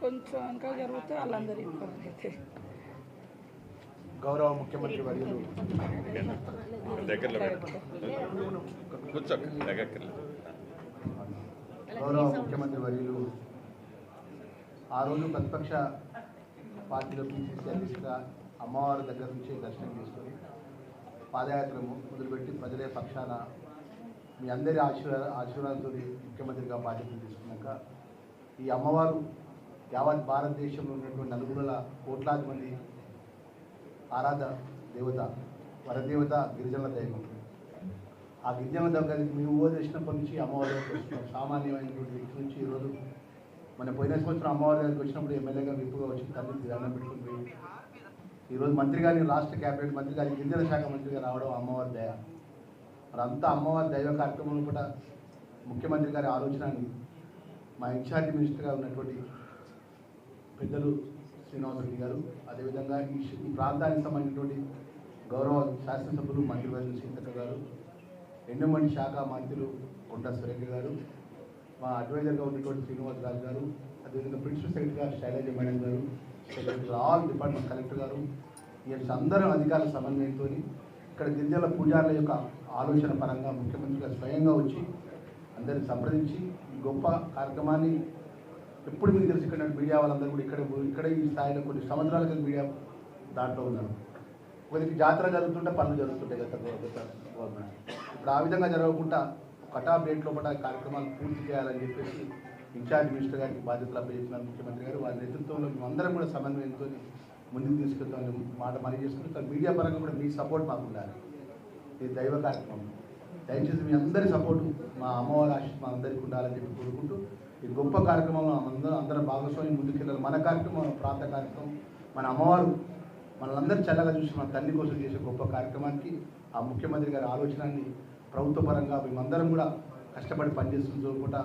కొంచెం ఇంకా జరిగితే వాళ్ళందరూ ఇబ్బంది అయితే గౌరవ ముఖ్యమంత్రి వర్యులు. దగ్గరలో దగ్గర గౌరవ ముఖ్యమంత్రి వర్యులు ఆ రోజు ప్రతిపక్ష పార్టీలో పీసీసీ అధ్యక్షుగా అమ్మవారి దగ్గర నుంచి దర్శనం చేసుకొని పాదయాత్ర మొదలుపెట్టి ప్రజలే పక్షాన మీ అందరి ఆశీర్వాద ఆశీర్వాదంతో ముఖ్యమంత్రిగా బాధ్యతలు తీసుకున్నాక ఈ అమ్మవారు యావత్ భారతదేశంలో ఉన్నటువంటి నలుగురుల కోట్లాది మంది ఆరాధ దేవత వరదేవత గిరిజనుల దైవం. ఆ గిరిజనుల దగ్గరికి మేము ఓ చేసినప్పటి నుంచి అమ్మవారి దగ్గరికి వస్తున్నాం. సామాన్యమైనటువంటి వ్యక్తి నుంచి ఈరోజు మన పోయిన సంవత్సరం అమ్మవారి దగ్గరికి వచ్చినప్పుడు ఎమ్మెల్యేగా విప్పుగా వచ్చి తల్లి దండం పెట్టుకుని పోయి ఈరోజు మంత్రి గారిని రాష్ట్ర క్యాబినెట్ మంత్రి గారి గిరిజన శాఖ మంత్రిగా రావడం అమ్మవారి దయ. మరి అంతా అమ్మవారి దైవ కార్యక్రమం కూడా ముఖ్యమంత్రి గారి ఆలోచన మా ఇన్ఛార్జ్ మినిస్టర్గా ఉన్నటువంటి పెద్దలు శ్రీనివాసరెడ్డి గారు అదేవిధంగా ఈ ఈ ప్రాంతానికి సంబంధించినటువంటి గౌరవ శాసనసభ్యులు మంత్రివర్యులు సీతక్క గారు ఎండమండి శాఖ మంత్రులు కొండ సురేఖ గారు మా అడ్వైజర్గా ఉన్నటువంటి శ్రీనివాసరాజు గారు అదేవిధంగా ప్రిన్సిపల్ సెక్రటరీగా Shailaja madam garu secretary all department collector గారు ఈ అందరూ అధికారుల సమన్వయంతో ఇక్కడ గిరిజల పూజారుల యొక్క ఆలోచన పరంగా ముఖ్యమంత్రిగా స్వయంగా వచ్చి అందరిని సంప్రదించి ఈ గొప్ప కార్యక్రమాన్ని ఎప్పుడు మీకు తెలుసు? ఇక్కడ మీడియా వాళ్ళందరూ కూడా ఇక్కడ ఇక్కడ ఈ స్థాయిలో కొన్ని సంవత్సరాల క్రితం మీడియా దాంట్లో ఉన్నారు. కొద్దిగా జాతర జరుగుతుంటే పనులు జరుగుతుంటాయి గత గవర్నమెంట్ ఇప్పుడు ఆ విధంగా జరగకుండా కటాఫ్ డేట్ లోపల కార్యక్రమాలు పూర్తి చేయాలని చెప్పేసి ఇన్ఛార్జ్ మినిస్టర్ గారికి బాధ్యతలు అప్పచేస్తున్నారు ముఖ్యమంత్రి గారు వారి నేతృత్వంలో మేమందరం కూడా సమన్వయంతో ముందుకు తీసుకెళ్తామని మాట మరీ చేసుకుంటాం మీడియా పరంగా కూడా మీ సపోర్ట్ మాకు ఉండాలి. ఇది దైవ కార్యక్రమం. దయచేసి మీ అందరి సపోర్టు మా అమ్మ అందరికీ ఉండాలని చెప్పి కోరుకుంటూ ఈ గొప్ప కార్యక్రమంలో అందరం అందరం భాగస్వామ్యం ముందుకెళ్ళాలి. మన కార్యక్రమం ప్రాంత కార్యక్రమం మన అమ్మవారు మనందరూ చల్లగా చూసి మన తల్లి కోసం చేసే గొప్ప కార్యక్రమానికి ఆ ముఖ్యమంత్రి గారి ఆలోచనని ప్రభుత్వ పరంగా మేమందరం కూడా కష్టపడి పనిచేస్తుంది చూడకుండా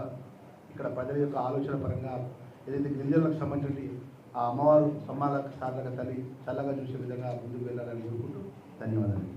ఇక్కడ ప్రజల యొక్క ఆలోచన పరంగా ఏదైతే గిరిజనులకు సంబంధించి ఆ అమ్మవారు సమ్మాల సాధక తల్లి చల్లగా చూసే విధంగా ముందుకు వెళ్ళాలని కోరుకుంటూ ధన్యవాదాలు.